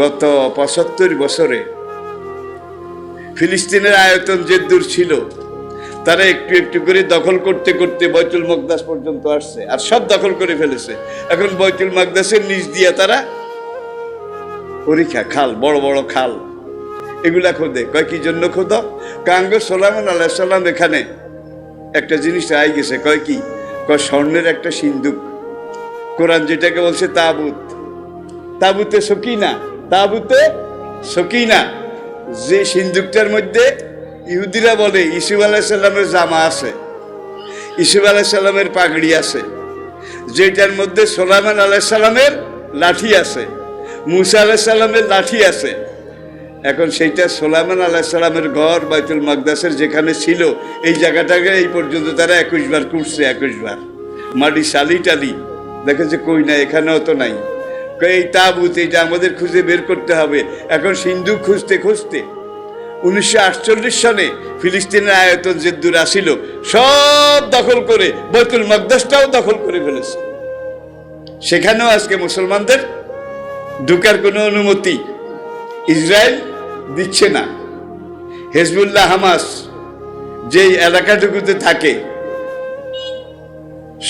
গত পঁচাত্তর বছরে ফিলিস্তিনের আয়তন যে দূর ছিল, তারা একটু একটু করে দখল করতে করতে বৈতুল মকদাস পর্যন্ত আসছে, আর সব দখল করে ফেলেছে। এখন বৈতুল মকদাসের নিচ দিয়ে তারা পরীক্ষা, খাল, বড় বড় খাল, এগুলা খোদে। কয়, কি জন্য খোদ? কাঙ্গ সোলামান আল্লাহ সাল্লাম এখানে একটা জিনিস আই গেছে। কয়, কি? কয়, স্বর্ণের একটা সিন্ধুক। কোরআন যেটাকে বলছে তাবুত। তাবুতে সকিনা তাবুতে সকিনা যে সিন্দুকটার মধ্যে ইহুদিরা বলে ইসুফ আলাহিসাল্লামের জামা আছে ইসুফ আলাহিসাল্লামের পাগড়ি আছে, যেটার মধ্যে সোলামান আলাহিসাল্লামের লাঠি আছে, মুসা আলাহিসাল্লামের লাঠি আছে। এখন সেইটা সোলামান আলাহিসাল্লামের ঘর বাইতুল মাকদাসের যেখানে ছিল, এই জায়গাটাকে এই পর্যন্ত তারা একুশ বার কুটছে, একুশ বার। মাটি শালি টালি দেখেন যে কই না এখানেও তো নাই। এই তাবুত এইটা আমাদের খুঁজে বের করতে হবে। এখন সিন্ধু খুঁজতে খুঁজতে উনিশশো আটচল্লিশ সনে ফিলিস্তিনের আয়তন যে দূর আসিল, সব দখল করে বৈতুল মকদাসটাও দখল করে ফেলেছে। সেখানেও আজকে মুসলমানদের ঢুকার কোনো অনুমতি ইসরায়েল দিচ্ছে না। হেজবুল্লাহ হামাস যেই এলাকাটুকুতে থাকে,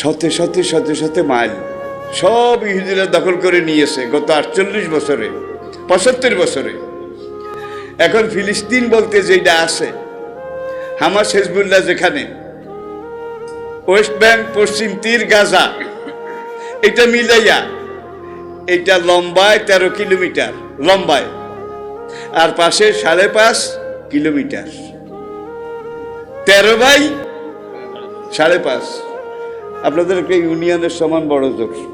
শতে শতে শতে শতে মাইল সব ইহুদিরা দখল করে নিয়েছে গত আটচল্লিশ বছরে, পঁচাত্তর বছরে। এখন ফিলিস্তিন বলতে যেটা আছে, হামাস, হেজবুল্লাহ যেখানে, ওয়েস্ট ব্যাংক, পশ্চিম তীর, গাজা, এটা মিলাইয়া, এটা লম্বায় তেরো কিলোমিটার, লম্বায়, আর পাশে সাড়ে পাঁচ কিলোমিটার। তেরো বাই সাড়ে পাঁচ। আপনাদের একটা ইউনিয়নের সমান বড় জোর।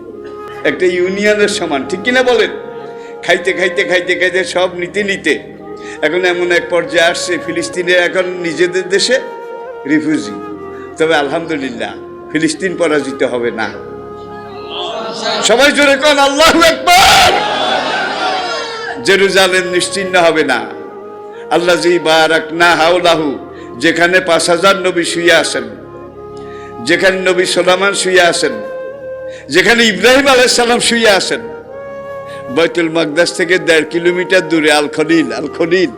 একটা ইউনিয়নের সমান, ঠিক কিনা বলেন? খাইতে খাইতে খাইতে খাইতে সব নিতে নিতে। এখন এমন এক পর্যায়ে আসছে ফিলিস্তিনের এখন নিজেদের দেশে রিফিউজি। তবে আলহামদুলিল্লাহ, ফিলিস্তিন পরাজিত হবে না। সবাই জোরে কন, আল্লাহ একবার জেরুজালেম নিশ্চিন্ন হবে না। আল্লাহ জি বারাক না হাউলাহু যেখানে পাঁচ হাজার নবী শুয়ে আসেন যেখানে নবী সোলামান শুয়ে আসেন যেখানে ইব্রাহিম আলাইসাল্লাম শুয়ে আসেন। বৈতুল মকদাস থেকে দেড় কিলোমিটার দূরে আল খলিল আল খলিল।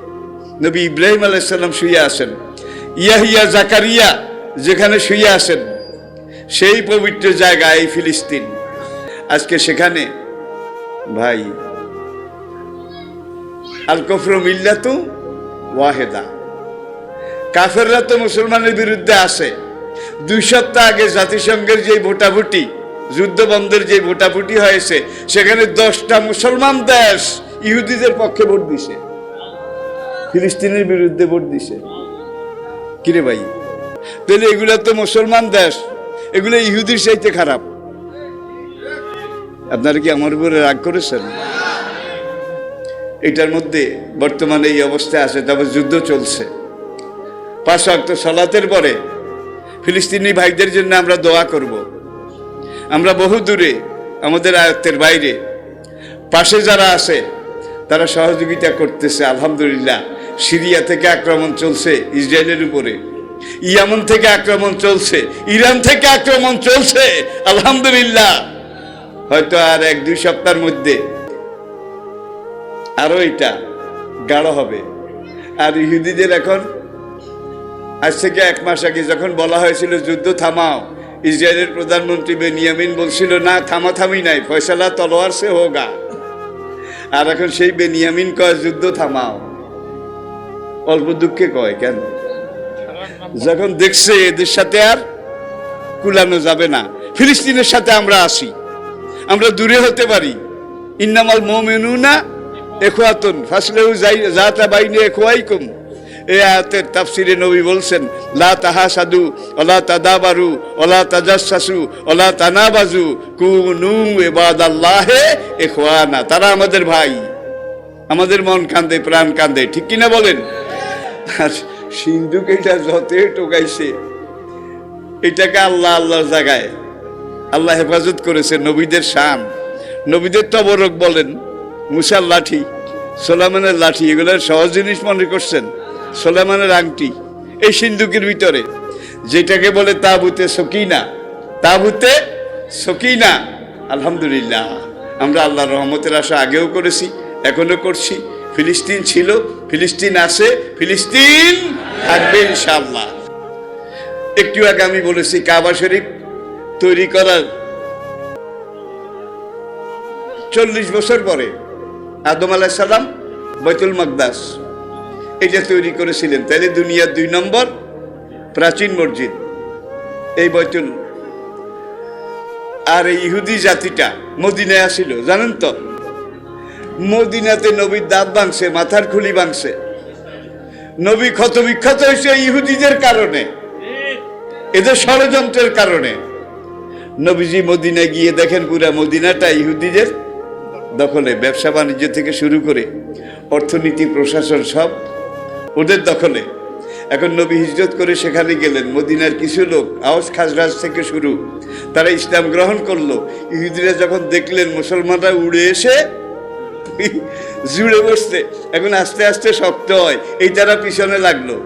নবী ইব্রাহিম আলাইসাল্লাম শুয়ে আসেন। ইয়াহিয়া জাকারিয়া যেখানে শুয়ে আসেন, সেই পবিত্র জায়গা এই ফিলিস্তিন। আজকে সেখানে, ভাই, আল কফর মিল্লাতু ওয়াহেদা। কাফেররা তো মুসলমানের বিরুদ্ধে আসে দুই সপ্তাহ আগে জাতিসংঘের যে ভোটাভুটি যুদ্ধ বন্ধের যে ভোটাভুটি হয়েছে সেখানে দশটা মুসলমান দেশ ইহুদিদের পক্ষে ভোট দিছে। ফিলিস্তিনের বিরুদ্ধে ভোট দিছে। কিরে ভাই? তাহলে এগুলো তো মুসলমান দেশ, এগুলো ইহুদির চাইতে খারাপ। আপনারা কি আমার উপরে রাগ করেছেন? এটার মধ্যে বর্তমানে এই অবস্থায় আছে, তবে যুদ্ধ চলছে। পাঁচ অক্ট সলাতের পরে ফিলিস্তিনি ভাইদের জন্য আমরা দোয়া করব। আমরা বহু দূরে, আমাদের আয়ত্তের বাইরে। পাশে যারা আছে, তারা সহযোগিতা করতেছে, আলহামদুলিল্লাহ। সিরিয়া থেকে আক্রমণ চলছে, ইসরায়েলের উপরে। ইয়ামন থেকে আক্রমণ চলছে, ইরান থেকে আক্রমণ চলছে, আলহামদুলিল্লাহ। হয়তো আর এক, দুই সপ্তাহের মধ্যে আরও এটা গাঢ় হবে। আর ইহুদিদের এখন, আজ থেকে এক মাস আগে যখন বলা হয়েছিল, যুদ্ধ থামাও। ইসরায়েলের প্রধানমন্ত্রী বেনিয়ামিন বলছিল, না, থামাথামি নাই, ফয়সালা তলোয়ার সে হোগা। আর এখন সেই বেনিয়ামিন কয়, যুদ্ধ থামাও। অল্প দুঃখে কয়, কেন? যখন দেখছে এদের সাথে আর কুলানো যাবে না, ফিলিস্তিনের সাথে আমরা আসি, আমরা দূরে হতে পারি। ইন্নামাল মোমেনুনা যাই যা তা বাইনে এখোয়াইকুম এই আয়াতের তাফসিরে নবী বলছেন, লা তাহা তাহাসাদু, ওলা তাদাবারু, ওলা তাজাসসাসু, ওলা তানাবাজু, কুনু ইবাদাল্লাহে ইখওয়ানা। তারা আমাদের ভাই। আমাদের মন কান্দে, প্রাণ কান্দে। ঠিক কিনা বলেন? আর সিন্ধুক এটা যতে টোকাইছে এটাকে আল্লাহ আল্লাহর জায়গায় আল্লাহ হেফাজত করেছে নবীদের শান। নবীদের তবরক বলেন, মুসার লাঠি, সোলামানের লাঠি এগুলোর সহজ জিনিস মনে করছেন। সোলামানের আংটি, এই সিন্ধুকের ভিতরে। যেটাকে বলে তাবুতে সকিনা। তাবুতে সকিনা। আলহামদুলিল্লাহ, আমরা আল্লাহর রহমতের আশা আগেও করেছি, এখনও করছি। ফিলিস্তিন ছিল, ফিলিস্তিন আছে, ফিলিস্তিন থাকবে ইনশাল্লাহ একটু আগে আমি বলেছি, কাবা শরীফ তৈরি করার চল্লিশ বছর পরে আদম আলাহ সালাম বৈতুল মকদাস এটা তৈরি করেছিলেন। তাহলে দুনিয়ার দুই নম্বর প্রাচীন মসজিদ। এই বৈতুল। আর এই ইহুদি জাতিটা মদিনায় আসিল, জানেন তো? মদিনাতে নবীর দাঁত ভাঙছে মাথার খুলি ভাঙছে নবী ক্ষত বিখ্যাত হয়েছে ইহুদিদের কারণে, এদের ষড়যন্ত্রের কারণে। নবীজি মদিনায় গিয়ে দেখেন পুরা মদিনাটা ইহুদিদের দখলে ব্যবসা বাণিজ্য থেকে শুরু করে অর্থনীতি, প্রশাসন সব। ওদের দখলে। এখন নবী হিজরত করে সেখানে গেলেন। মদিনার কিছু লোক আওয়াজ খাজরাজ থেকে শুরু। তারা ইসলাম গ্রহণ করল। ইহুদিরা যখন দেখলেন, মুসলমানরা উড়ে এসে জুড়ে বসতে এখন আস্তে আস্তে শক্ত হয়। এই তারা পিছনে লাগল।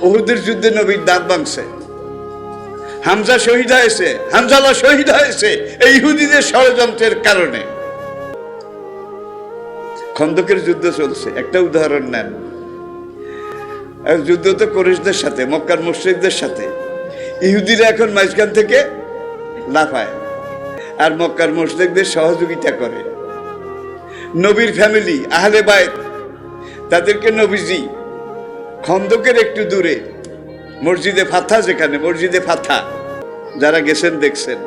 ওহুদের যুদ্ধে নবীর দাঁত ভাঙছে। হামজা শহীদ হয়েছে। হামজালা শহীদ হয়েছে এই ইহুদিদের ষড়যন্ত্রের কারণে। খন্দকের যুদ্ধ চলছে। একটা উদাহরণ নেন। যুদ্ধ তো কোরেশদের সাথে, মক্কার মুশ্রিকদের সাথে। ইহুদিরা এখন মাঝখান থেকে লাফায় আর মক্কার মুশ্রিকদের সহযোগিতা করে। নবীর ফ্যামিলি আহলে বায়ত তাদেরকে নবীজি খন্দকের একটু দূরে, মসজিদে ফাথা যেখানে, মসজিদে ফাথা যারা গেছেন দেখছেন।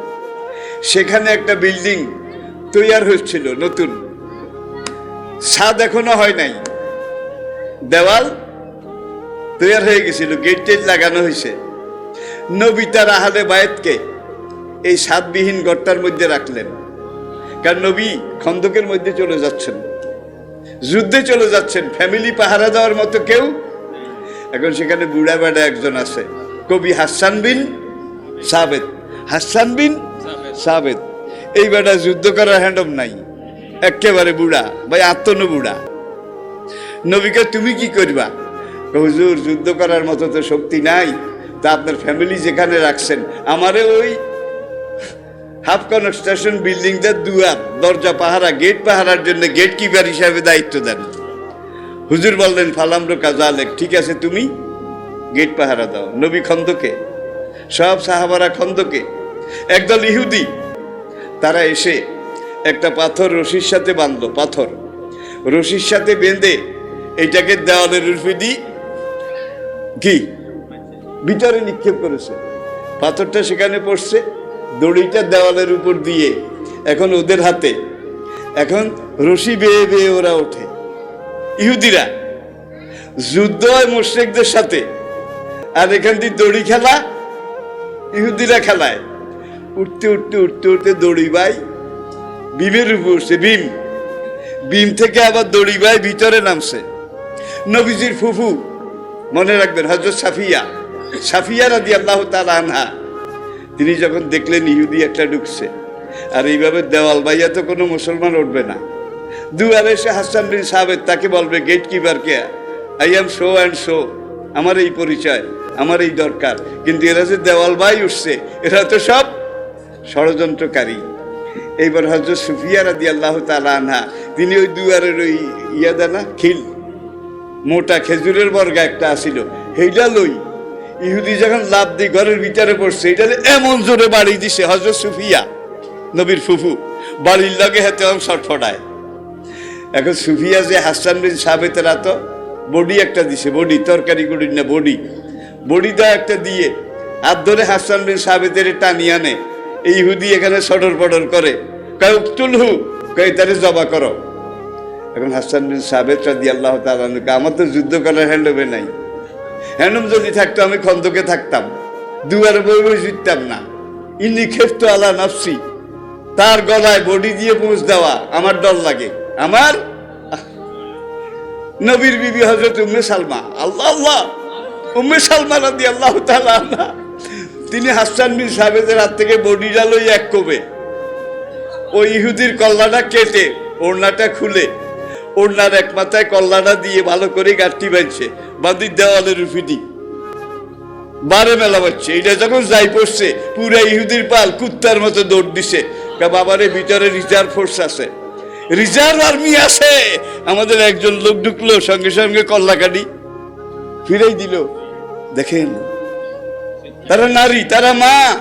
সেখানে একটা বিল্ডিং তৈয়ার হচ্ছিল, নতুন। ছাদ এখনও হয় নাই। দেওয়াল তৈয়ার হয়ে গেছিল গেট টেট লাগানো হয়েছে। নবী তার আহলে বায়েতকে এই সাতবিহীন গড়টার মধ্যে রাখলেন। কারণ নবী খন্দকের মধ্যে চলে যাচ্ছেন। যুদ্ধে চলে যাচ্ছেন ফ্যামিলি পাহারা দেওয়ার মতো কেউ। এখন সেখানে বুড়া বেড়া একজন আছে, কবি হাসান বিন সাবেদ। হাসান বিন সাবেদ। এই বেটা যুদ্ধ করার হ্যান্ডম নাই। একেবারে বুড়া, ভাই আত্মন বুড়া। নবীকে তুমি কি করবা? হুজুর, যুদ্ধ করার মতো তো শক্তি নাই। তা আপনার ফ্যামিলি যেখানে রাখছেন, আমারে ওই হাফ কনস্ট্রাকশন বিল্ডিংটার দুয়ার, দরজা পাহারা গেট পাহারার জন্য গেট কিপার হিসাবে দায়িত্ব দেন। হুজুর বললেন, ফালামরো কাজালেক, ঠিক আছে তুমি? গেট পাহারা দাও। নবী খন্দকে, সব সাহাবারা খন্দকে, একদল ইহুদি, তারা এসে একটা পাথর রশির সাথে বাঁধলো, পাথর। রশির সাথে বেঁধে এটাকে দেওয়ালের রূপে দি কি? ভিতরে নিক্ষেপ করেছে। পাথরটা সেখানে পড়ছে, দড়িটা দেওয়ালের উপর দিয়ে, এখন ওদের হাতে। এখন রশি বেয়ে বেয়ে ওরা ওঠে। ইহুদিরা, যুদ্ধ হয় মুশ্রিকদের সাথে। আর এখান দিয়ে দড়ি খেলা, ইহুদিরা খেলায়। উঠতে উঠতে উঠতে উঠতে দড়ি বাই, বিমের উপর উঠছে, বিম। বিম থেকে আবার দড়ি বাই ভিতরে নামছে। নবীজির ফুফু মনে রাখবেন হজরত সাফিয়া সাফিয়া রাদি আল্লাহ আনহা, তিনি যখন দেখলেন ইহুদি একটা ঢুকছে, আর এইভাবে দেওয়াল বাইয়া তো কোনো মুসলমান উঠবে না। দুয়ারে এসে হাসান বিন সাহেব তাকে বলবে gate কিপারকে I am so and so আমার এই পরিচয়, আমার এই দরকার। কিন্তু এরা যে দেওয়াল বাই উঠছে, এরা তো সব ষড়যন্ত্রকারী। এইবার হজরত সুফিয়া রাদি আল্লাহ তালা আনহা, তিনি ওই দুয়ারের ওই ইয়া দেনা খিল মোটা খেজুরের বর্গা একটা আসিল সেইটা লই ইহুদি যখন লাভ দিয়ে ঘরের ভিতরে পড়ছে, এটা এমন জোরে বাড়ি দিছে হজরত সুফিয়া, নবীর ফুফু বাড়ির লগে হাতে ছটফটায় এখন সুফিয়া যে হাসান বিন সাবেতের এত বডি একটা দিছে, বডি, তরকারি গুড়ি না বডি। বডিটা একটা দিয়ে, হাত ধরে হাসান বিন সাবেতের টানি আনে। এই ইহুদি এখানে সডর পডর করে। কয়, উক্তুল হু, কয়, তারে জবা করো। এখন হাসান বিন সাবেত রাদি আল্লাহ তালানুকে আমার তো যুদ্ধ করার হ্যান্ডবে নাই। হ্যান্ডম যদি থাকতো, আমি খন্দকে থাকতাম। দুয়ারে বই বই জিততাম না। ইনি খেফত আলা নফসি। তার গলায় বডি দিয়ে পৌঁছ দেওয়া আমার ডর লাগে। আমার? নবীর বিবি হজরত উম্মে সালমা। আল্লাহ আল্লাহ। উম্মে সালমা রাদি আল্লাহ তালা তিনি হাসান বিন সাবেদের হাত থেকে বডি ডালই এক কবে। ওই ইহুদির কল্লাটা কেটে, ওড়নাটা খুলে। ওড়নার এক মাথায় কল্লাটা দিয়ে ভালো করে গাঁটটি বাঁধছে বাঁধি দেওয়ালের রুফিটি। বারে মেলা বাচ্ছে এটা যখন যাই পড়ছে, পুরা ইহুদির পাল কুত্তার মতো দৌড় দিছে। বাবারে, ভিতরে রিজার্ভ ফোর্স আছে। রিজার্ভ আর্মি আছে! আমাদের একজন লোক ঢুকলো, সঙ্গে সঙ্গে কল্লাকাটি ফিরেই দিল। দেখেন, তারা নারী, তারা মা।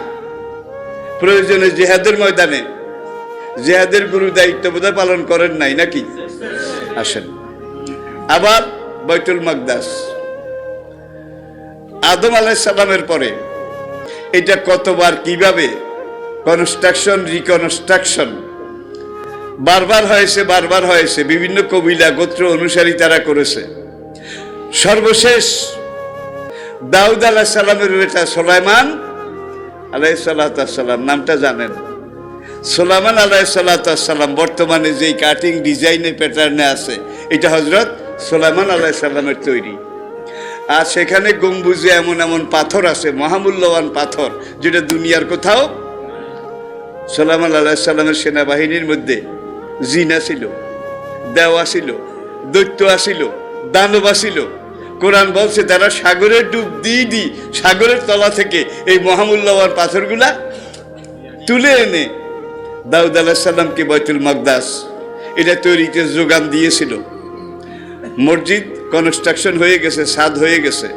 প্রয়োজনে জেহাদের ময়দানে জেহাদের গুরু দায়িত্ব বোধহয় পালন করেন নাই নাকি? আসেন। আবার বৈতুল মাকদাস। আদম আলাইসাল্লামের পরে এটা কতবার, কীভাবে? Construction, reconstruction. বারবার হয়েছে বারবার হয়েছে। বিভিন্ন কবিলা, গোত্র অনুসারী তারা করেছে। সর্বশেষ দাউদ আলাহ সাল্লামের বেটা সোলাইমান আলাই সাল্লাম নামটা জানেন। সোলামান আলাই সাল্লাম বর্তমানে যেই কাটিং ডিজাইনের প্যাটার্নে আছে, এটা হজরত সোলামান আলাই সাল্লামের তৈরি। আর সেখানে গম্বুজে এমন এমন পাথর আছে, মহামূল্যবান পাথর, যেটা দুনিয়ার কোথাও সোলামান আল্লাহ সাল্লামের সেনাবাহিনীর মধ্যে জিনা ছিল, দেওয়া ছিল, দৈত্য আসিল, দানব আসিল। কোরআন বলছে, তারা সাগরে ডুব দিয়ে দি সাগরের তলা থেকে এই মহামূল্যবান পাথরগুলা তুলে এনে দাউদ আলাহ সাল্লামকে বৈতুল মকদাস? এটা তৈরিতে যোগান দিয়েছিল। মসজিদ কনস্ট্রাকশন হয়ে গেছে সাদ হয়ে গেছে।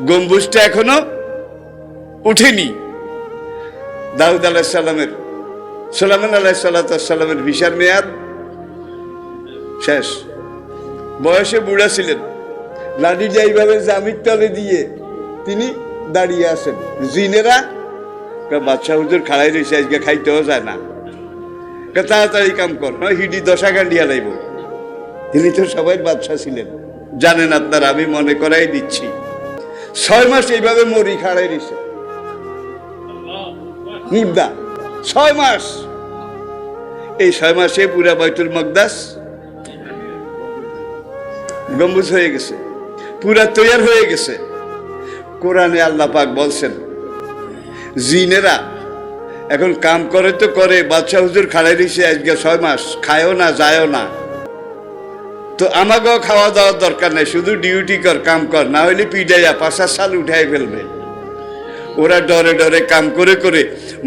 গম্বুজটা এখনও উঠেনি। দাউদ আলাহ সাল্লামের সোলামান আলাহ সাল্লামের ভিসার মেয়াদ শেষ। বয়সে বুড়া ছিলেন। লাঠিটা এইভাবে জামির তলে দিয়ে তিনি দাঁড়িয়ে আছেন। জিনেরা, বাদশাহ হুজুর খাড়াই রয়েছে, আজকে খাইতেও যায় না। তাড়াতাড়ি কাম কর নয় হিডি দশা গান্ডিয়া লাইব। তিনি তো সবাই বাদশাহ ছিলেন। জানেন আপনার, আমি মনে করাই দিচ্ছি। ছয় মাস এইভাবে মরি খাড়াই দিছে মুদ্রা ছয় মাস। এই ছয় মাসে পুরা বাইতুল মকদাস গম্বুজ হয়ে গেছে। পুরা তৈয়ার হয়ে গেছে। কোরআনে আল্লাহ পাক বলছেন, জিনেরা এখন কাম করে তো করে, বাদশাহ হুজুর খাড়াই দিছে আজকে ছয় মাস, খায়ও না, যায়ও না। তো আমাকেও খাওয়া দাওয়ার দরকার নেই, শুধু ডিউটি কর, কাম কর, না হলে পিডাইয়া পাশা সাল উঠাই ফেলবে। ওরা ডরে ডরে কাম করে করে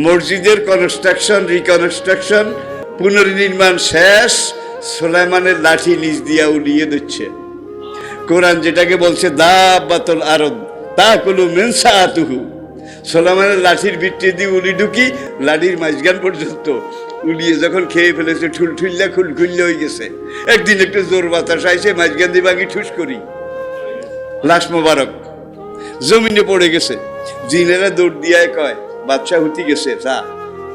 মসজিদের কনস্ট্রাকশন রিকনস্ট্রাকশন পুনর্নির্মাণ শেষ, সোলাইমানের লাঠি নিচ দিয়া উড়িয়ে দিচ্ছে। কোরআন যেটাকে বলছে, দাবাতল আরব তা কুলু মেনসা আতুহু সোলাইমানের লাঠির ভিত্তি দিয়ে উলি ঢুকি, লাঠির মাঝগান পর্যন্ত। উলিয়ে যখন খেয়ে ফেলেছে ঠুল ঠুল্লা খুল খুললে হয়ে গেছে। একদিন একটু জোর বাতাস আইসে মাঝগান দিয়ে বাকি ঠুস করি। লাশ মোবারক। জমিনে পড়ে গেছে। জিনেরা দৌড় দিয়ে কয় বাচ্চা হুতি গেছে, যা।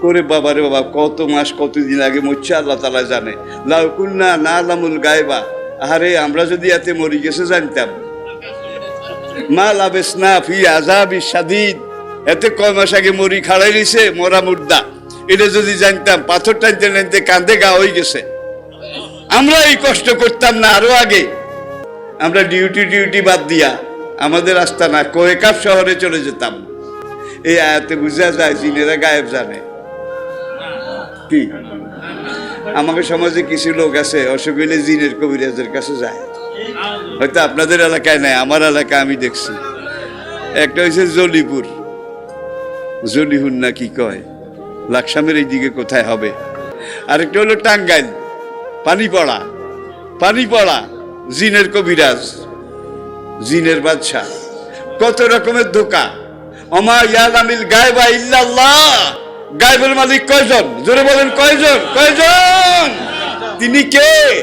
করে বাবা রে বাবা, কত মাস, কতদিন আগে মরছে, আল্লাহ তালা জানে। লাউ কুন্না না লামুল গায়বা। আরে আমরা যদি এতে মরি গেছে, জানতাম। মা লাবেস না ফি আজাবি সাদিদ এতে কয় মাস আগে মরি খাড়াই রইছে মরা মুর্দা। এটা যদি জানতাম, পাথর টানতে টানতে কান্দে গা হয়ে গেছে। আমরা এই কষ্ট করতাম না আরও আগে। আমরা ডিউটি ডিউটি বাদ দিয়া আমাদের রাস্তা না কোয়েকাপ শহরে চলে যেতাম। এই আয়াতে বুঝা যায়, জিনেরা গায়েব জানে। কি? আমাকে সমাজে কিছু লোক আছে, অসুখ হইলে জিনের কবিরাজের কাছে যায়। হয়তো আপনাদের এলাকায় নাই, আমার এলাকায় আমি দেখছি। একটা হয়েছে জলিপুর। জলিহুন না কি কয়? লাকসামের এই দিকে কোথায় হবে? আরেকটা হলো টাঙ্গাইল। পানি পড়া। পানি পড়া। জিনের কবিরাজ। জিনের বাদশাহ। কত রকমের ধোকা। অমা ইয়ালামিল গায়বা ইল্লাল্লাহ। গায়বের মালিক কয়জন? জোরে বলেন, কয়জন? কয়জন? তিনি কে?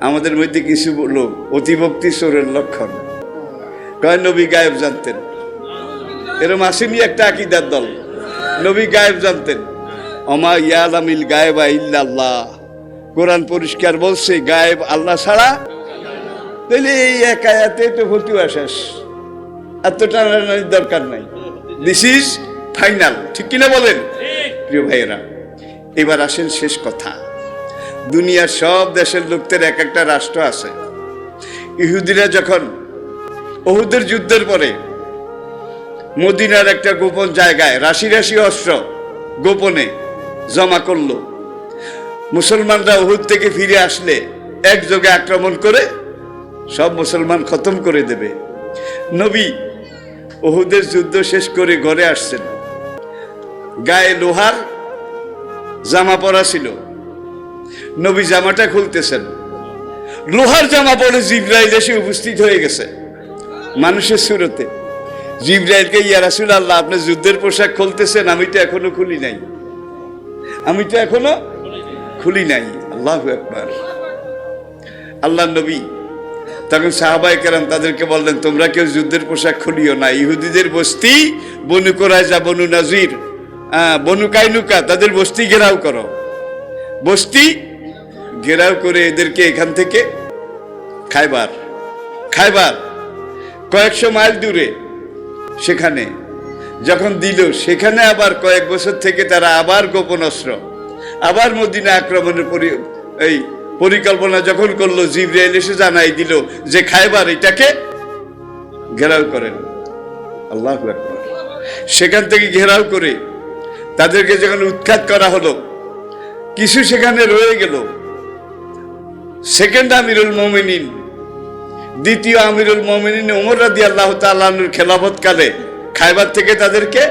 আমাদের মধ্যে কিছু লোক অতিভক্তি সোরের লক্ষণ। কয়, নবী গায়েব জানতেন। এরম আসেনি একটা আকিদার দল। নবী গায়েব জানতেন। অমা ইয়ালামিল গায়েবা ইল্লাল্লাহ। কোরআন পরিষ্কার বলছে, গায়েব আল্লাহ ছাড়া তাহলে এই এক আয়াতে তো ফতুয়া শেষ। এত টানাটানির দরকার নাই। দিস ইজ ফাইনাল ঠিক কিনা বলেন? প্রিয় ভাইয়েরা, এবার আসেন শেষ কথা। দুনিয়ার সব দেশের লোকদের এক একটা রাষ্ট্র আছে। ইহুদিরা যখন ওহুদের যুদ্ধের পরে মদিনার একটা গোপন জায়গায় রাশি রাশি অস্ত্র গোপনে জমা করল। মুসলমানরা ওহুদ থেকে ফিরে আসলে একযোগে আক্রমণ করে সব মুসলমান খতম করে দেবে। নবী ওহুদের যুদ্ধ শেষ করে ঘরে আসছেন। গায়ে লোহার জামা পরা ছিল। নবী জামাটা খুলতেছেন। লোহার জামা পরে জিব্রাইল এসে উপস্থিত হয়ে গেছে। মানুষের সুরতে। জিব্রাইলকে, ইয়া রাসূল আল্লাহ আপনি যুদ্ধের পোশাক খুলতেছেন, আমি তো এখনও খুলি নাই। আমি তো এখনও খুলি নাই। আল্লাহ একবার আল্লাহ নবী তখন সাহাবাই কেরাম তাদেরকে বললেন, তোমরা কেউ যুদ্ধের পোশাক খুলিও না। ইহুদিদের বস্তি বনু কোরাইজা, বনু নাজির বনু কাইনুকা, তাদের বস্তি ঘেরাও করো। বস্তি ঘেরাও করে এদেরকে এখান থেকে খাইবার খাইবার। কয়েকশো মাইল দূরে সেখানে। যখন দিল, সেখানে আবার কয়েক বছর থেকে তারা আবার গোপন অস্ত্র, আবার মদিনা আক্রমণের পরি, এই পরিকল্পনা যখন করল, জিব্রাইল এসে জানাই দিল যে খাইবার এটাকে ঘেরাও করেন। আল্লাহ সেখান থেকে ঘেরাও করে তাদেরকে যখন উৎখাত করা হলো, কিছু সেখানে রয়ে গেল। সেকেন্ড আমিরুল মোমিনিন দ্বিতীয় আমিরুল মোমিনিন ওমর রাদি আল্লাহ তাল্লাহর খেলাফতকালে খাইবার থেকে তাদেরকে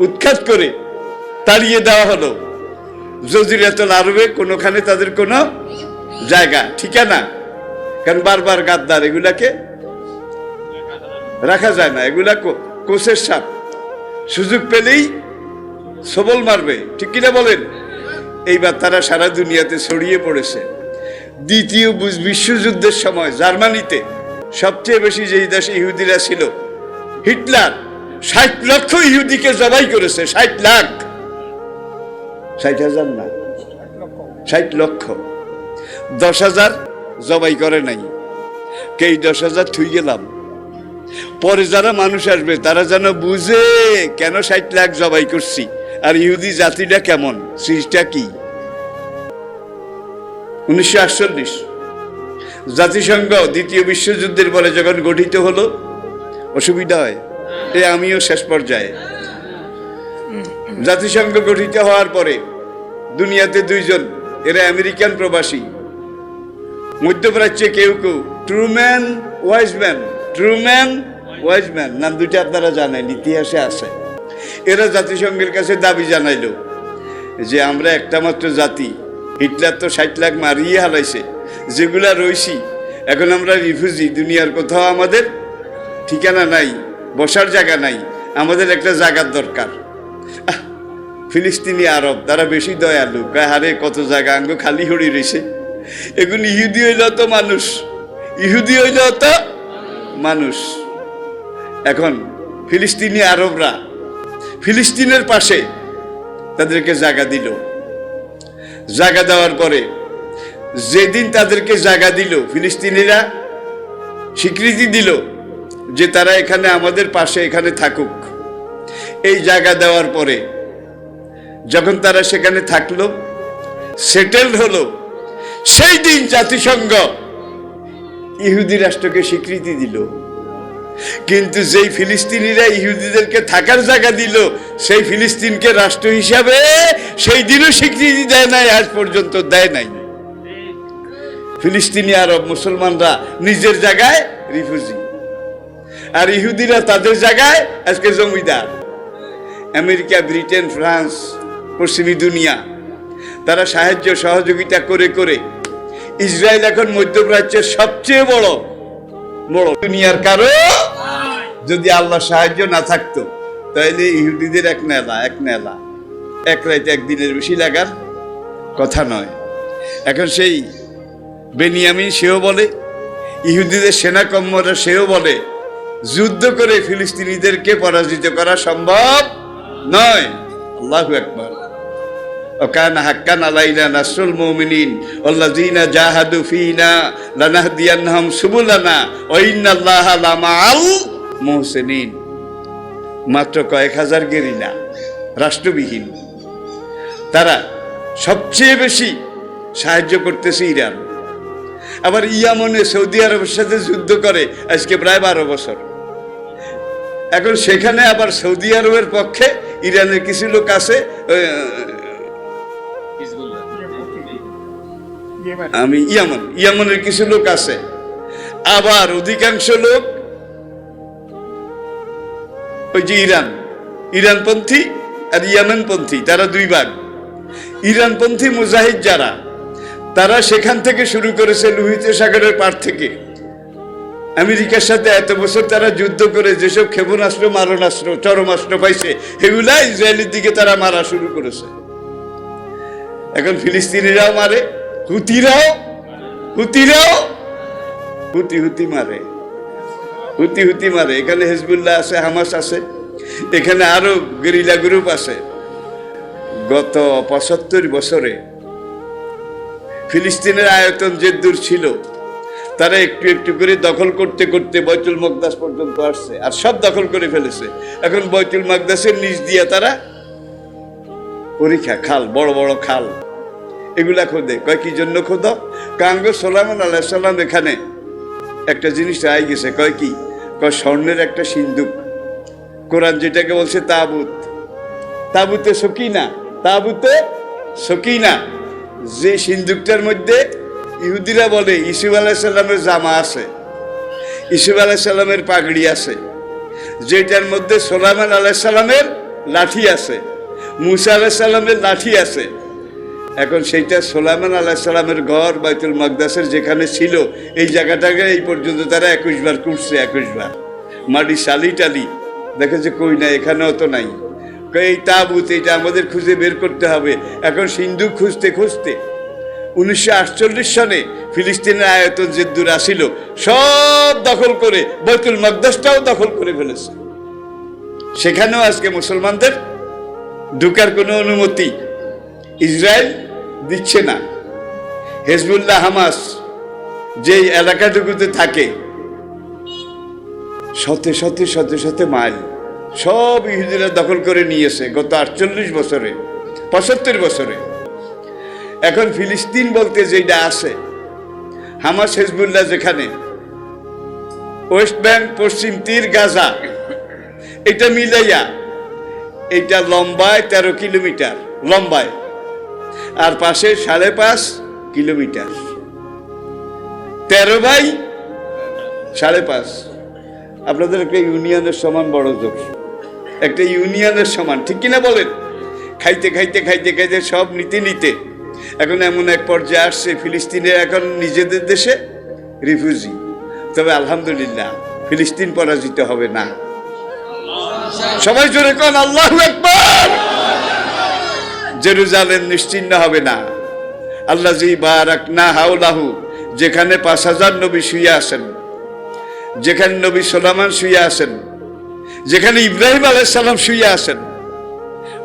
উৎখাত করে তাড়িয়ে দেওয়া হলো। জজিরাতুল আরবে কোনোখানে তাদের কোনো জায়গা, ঠিকানা? কারণ বারবার গাদ্দার, এগুলাকে রাখা যায় না। এগুলা কোষের সাপ। সুযোগ পেলেই সবল মারবে। ঠিক কিনা বলেন? এইবার তারা সারা দুনিয়াতে ছড়িয়ে পড়েছে। দ্বিতীয় বিশ্বযুদ্ধের সময় জার্মানিতে সবচেয়ে বেশি যেই দেশে ইহুদিরা ছিল, হিটলার ষাট লক্ষ ইহুদিকে জবাই করেছে, ষাট লাখ। ষাট হাজার না? ষাট লক্ষ। দশ হাজার জবাই করে নাই। কে দশ হাজার থুই গেলাম? পরে যারা মানুষ আসবে, তারা যেন বুঝে কেন ষাট লাখ জবাই করছি। আর ইহুদি জাতিটা কেমন? সৃষ্টিটা কি? উনিশশো আটচল্লিশ। জাতিসংঘ দ্বিতীয় বিশ্বযুদ্ধের পরে যখন গঠিত হলো, অসুবিধা হয়, এ আমিও শেষ পর্যায়ে। জাতিসংঘ গঠিত হওয়ার পরে দুনিয়াতে দুইজন, এরা আমেরিকান প্রবাসী। মধ্যপ্রাচ্যে কেউ কেউ, ট্রুম্যান, ওয়াইজম্যান ট্রুম্যান, ওয়াইজম্যান, নাম দুইটা আপনারা জানেন, ইতিহাসে আছে। এরা জাতিসংঘের কাছে দাবি জানাইল যে আমরা একটা মাত্র জাতি হিটলার তো ষাট লাখ মারিয়ে হালাইছে যেগুলা রইছি, এখন আমরা রিফিউজি, দুনিয়ার কোথাও আমাদের ঠিকানা নাই, বসার জায়গা নাই, আমাদের একটা জায়গার দরকার। ফিলিস্তিনি আরব, তারা বেশি দয়ালু। হারে, কত জায়গা আঙ্গ খালি হড়ি রয়েছে এগুলো ইহুদি হইল তো মানুষ। ইহুদি হইল তো মানুষ। এখন ফিলিস্তিনি আরবরা ফিলিস্তিনের পাশে তাদেরকে জায়গা দিল। জায়গা দেওয়ার পরে যেদিন তাদেরকে জায়গা দিল, ফিলিস্তিনিরা স্বীকৃতি দিল যে তারা এখানে আমাদের পাশে এখানে থাকুক। এই জায়গা দেওয়ার পরে যখন তারা সেখানে থাকল, সেটেলড হলো, সেই দিন জাতিসংঘ ইহুদি রাষ্ট্রকে স্বীকৃতি দিল। কিন্তু যেই ফিলিস্তিনিরা ইহুদিদেরকে থাকার জায়গা দিল, সেই ফিলিস্তিনকে রাষ্ট্র হিসাবে সেই দিনও স্বীকৃতি দেয় নাই, আজ পর্যন্ত দেয় নাই। ফিলিস্তিনি আরব মুসলমানরা নিজের জায়গায় রিফিউজি, আর ইহুদিরা তাদের জায়গায় আজকে জমিদার। আমেরিকা, ব্রিটেন, ফ্রান্স, পশ্চিমী দুনিয়া, তারা সাহায্য সহযোগিতা করে করে ইসরায়েল এখন মধ্যপ্রাচ্যের সবচেয়ে বড় বড় দুনিয়ার কারও যদি আল্লাহ সাহায্য না থাকতো তাহলে ইহুদিদের এক নেলা এক নেলা এক রাইতে একদিনের বেশি লাগার কথা নয় এখন সেই বেনিয়ামিন সেও বলে ইহুদিদের সেনা কম্মরা সেও বলে যুদ্ধ করে ফিলিস্তিনিদেরকে পরাজিত করা সম্ভব নয় আল্লাহু একবার وكان حقا علينا نصر المؤمنين والذين جاهدوا فينا لنهدينهم سبلنا وإن الله لمع মোহসেনিন। মাত্র কয়েক হাজার গেরিলা, রাষ্ট্রবিহীন। তারা সবচেয়ে বেশি সাহায্য করতেছে ইরান। আবার ইয়ামনে সৌদি আরবের সাথে যুদ্ধ করে আজকে প্রায় বারো বছর। এখন সেখানে আবার সৌদি আরবের পক্ষে ইরানের কিছু লোক আছে আমি ইয়ামন, ইয়ামনের কিছু লোক আছে। আবার অধিকাংশ লোক ওই যে ইরান। ইরানপন্থী আর ইয়ামেনপন্থী, তারা দুই ভাগ। ইরানপন্থী মুজাহিদ যারা, তারা সেখান থেকে শুরু করেছে লোহিত সাগরের পার থেকে। আমেরিকার সাথে এত বছর তারা যুদ্ধ করে যেসব ক্ষেপণাস্ত্র, মারণাস্ত্র, চরমাস্ত্র পাইছে সেগুলা ইসরায়েলের দিকে তারা মারা শুরু করেছে। এখন ফিলিস্তিনিরাও মারে, হুতিরাও হুতিরাও, হুতি হুতি মারে। হুতি হুতি মারে। এখানে হেজবুল্লাহ আছে, হামাস আছে, এখানে আরও গেরিলা গ্রুপ আছে। গত পঁচাত্তর বছরে ফিলিস্তিনের আয়তন যে দূর ছিল, তারা একটু একটু করে দখল করতে করতে বৈতুল মকদাস পর্যন্ত আসছে, আর সব দখল করে ফেলেছে। এখন বৈতুল মকদাসের নিচ দিয়ে তারা পরীক্ষা, খাল, বড় বড় খাল, এগুলা খোদে। কয়, কি জন্য খোদ? কাঙ্গ সোলামান আল্লাহ সাল্লাম এখানে একটা জিনিস আই গেছে, কয় কি? স্বর্ণের একটা সিন্ধুক। কোরআন যেটাকে বলছে তাবুত। তাবুতে সকিনা। তাবুতে সকিনা। যে সিন্ধুকটার মধ্যে ইহুদিরা বলে, ইসুফ আলাহিসাল্লামের জামা আছে, ইসুফ আলাহিসাল্লামের পাগড়ি আছে, যেটার মধ্যে সোলামান আলাহিসাল্লামের লাঠি আছে, মুসা আলাহিসাল্লামের লাঠি আছে এখন সেইটা সোলামান আলাহিসাল্লামের ঘর বাইতুল মকদাসের যেখানে ছিল, এই জায়গাটাকে এই পর্যন্ত তারা একুশ বার কুটছে একুশ বার। মাটি শালি টালি। দেখেছে কই না এখানেও তো নাই। এই তাবুত, এটা আমাদের খুঁজে বের করতে হবে। এখন সিন্ধু খুঁজতে খুঁজতে উনিশশো আটচল্লিশ সনে ফিলিস্তিনের আয়তন যে দূর আসিল, সব দখল করে বৈতুল মকদাসটাও দখল করে ফেলেছে। সেখানেও আজকে মুসলমানদের ঢুকার কোনো অনুমতি। ইসরায়েল দিচ্ছে না। হেজবুল্লাহ হামাস যেই এলাকাটুকুতে থাকে, শতে শতে শতে শতে মাইল, সব ইহুদিরা দখল করে নিয়েছে গত আটচল্লিশ বছরে, পঁচাত্তর বছরে। এখন ফিলিস্তিন বলতে যেটা আছে হামাস হেজবুল্লাহ যেখানে, ওয়েস্ট ব্যাংক, পশ্চিম তীর, গাজা, এটা মিলাইয়া, এটা লম্বায় তেরো কিলোমিটার, লম্বায়। আর পাশে সাড়ে পাঁচ কিলোমিটার। তেরো বাই সাড়ে পাঁচ। আপনাদের একটা ইউনিয়নের সমান বড় জোর। একটা ইউনিয়নের সমান, ঠিক কিনা বলেন? খাইতে খাইতে খাইতে খাইতে সব নিতে নিতে। এখন এমন এক পর্যায়ে আসছে, ফিলিস্তিনের এখন নিজেদের দেশে রিফিউজি। তবে আলহামদুলিল্লাহ, ফিলিস্তিন পরাজিত হবে না। সবাই জোরে কন, আল্লাহ একবার জেরুজালেম নিশ্চিন্ন হবে না। আল্লাহ জি বারাক না হাউলাহু যেখানে পাঁচ হাজার নবী শুয়ে আসেন, যেখানে নবী সোলামান শুয়ে আসেন, যেখানে ইব্রাহিম আলাইসাল্লাম শুয়ে আসেন।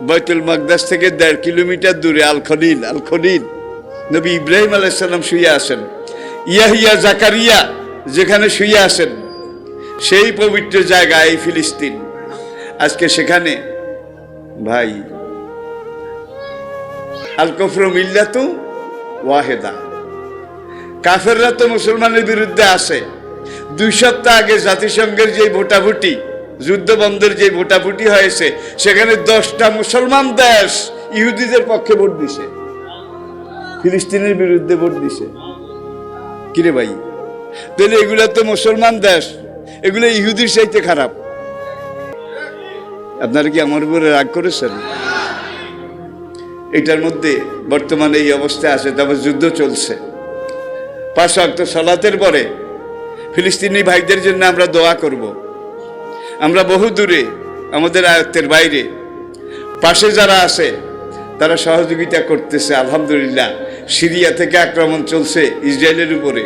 বৈতুল মকদাস থেকে দেড় কিলোমিটার দূরে আল খলিল আল খলিল, নবী ইব্রাহিম আলাইসাল্লাম শুয়ে আসেন। ইয়াহিয়া জাকারিয়া, যেখানে শুয়ে আসেন, সেই পবিত্র জায়গা এই ফিলিস্তিন। আজকে সেখানে, ভাই আল কফর মিল্লাতু ওয়াহেদা। কাফেররা তো মুসলমানের বিরুদ্ধে আসে। দুই সপ্তাহ আগে জাতিসংঘের যে ভোটাভুটি, যুদ্ধ বন্ধের যে ভোটাভুটি হয়েছে, সেখানে দশটা মুসলমান দেশ ইহুদিদের পক্ষে ভোট দিছে। ফিলিস্তিনের বিরুদ্ধে ভোট দিছে। কিরে ভাই? তাহলে এগুলা তো মুসলমান দেশ, এগুলো ইহুদির চাইতে খারাপ। আপনারা কি আমার উপরে রাগ করেছেন? এটার মধ্যে বর্তমানে এই অবস্থায় আছে, তারপর যুদ্ধ চলছে। পাঁচ অক্ট সলাতের পরে ফিলিস্তিনি ভাইদের জন্য আমরা দোয়া করব। আমরা বহু দূরে, আমাদের আয়ত্তের বাইরে, পাশে যারা আছে, তারা সহযোগিতা করতেছে, আলহামদুলিল্লাহ। সিরিয়া থেকে আক্রমণ চলছে, ইসরায়েলের উপরে।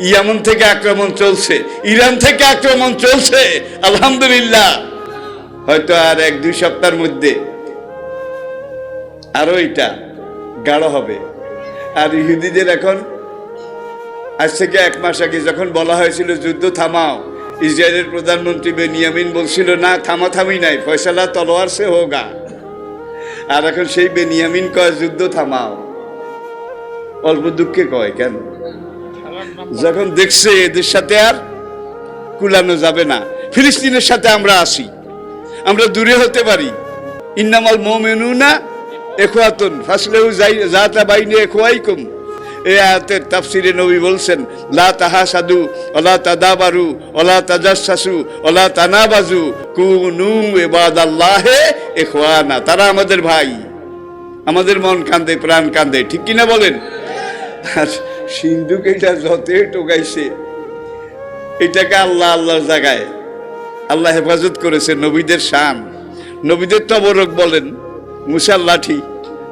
ইয়ামন থেকে আক্রমণ চলছে, ইরান থেকে আক্রমণ চলছে, আলহামদুলিল্লাহ। হয়তো আর এক দুই সপ্তাহের মধ্যে আরও এটা গাঢ় হবে। আর ইহুদিদের এখন আজ থেকে এক মাস আগে যখন বলা হয়েছিল, যুদ্ধ থামাও। ইসরায়েলের প্রধানমন্ত্রী বেনিয়ামিন বলছিল, না, থামা থামি নাই, ফয়সালা তলোয়ার সে হোগা। আর এখন সেই বেনিয়ামিন কয়, যুদ্ধ থামাও। অল্প দুঃখে কয়, কেন? যখন দেখছে এদের সাথে আর কুলানো যাবে না। ফিলিস্তিনের সাথে আমরা আসি। আমরা দূরে হতে পারি। ইন্নামাল মোমেনুনা এখোয়াতুন ফাসলেহু জাতা বাইনে এখোয়াইকুম এই আয়াতের তাফসিরে নবী বলছেন, লা তাহা সাদু ওলা তাদাবারু, ওলা তাজাসু ওলা তানাবাজু, কুনু এবাদাল্লাহে এখওয়ানা। তারা আমাদের ভাই। আমাদের মন কান্দে, প্রাণ কান্দে। ঠিক কিনা বলেন? সিন্ধুক এটা যতই টোকাইছে এটাকে আল্লাহ আল্লাহর জায়গায়, আল্লাহ হেফাজত করেছে নবীদের শান। নবীদের তবরক বলেন মুসার লাঠি,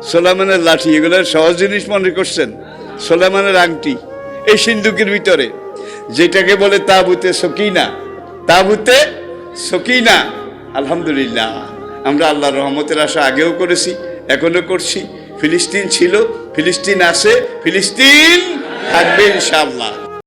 সোলামানের লাঠি, এগুলো সহজ জিনিস মনে করছেন। সোলামানের আংটি, এই সিন্ধুকের ভিতরে। যেটাকে বলে তাবুতে সকিনা। তাবুতে সকিনা। আলহামদুলিল্লাহ, আমরা আল্লাহ রহমতের আশা আগেও করেছি, এখনও করছি। ফিলিস্তিন ছিল, ফিলিস্তিন আছে, ফিলিস্তিন থাকবে ইনশাআল্লাহ।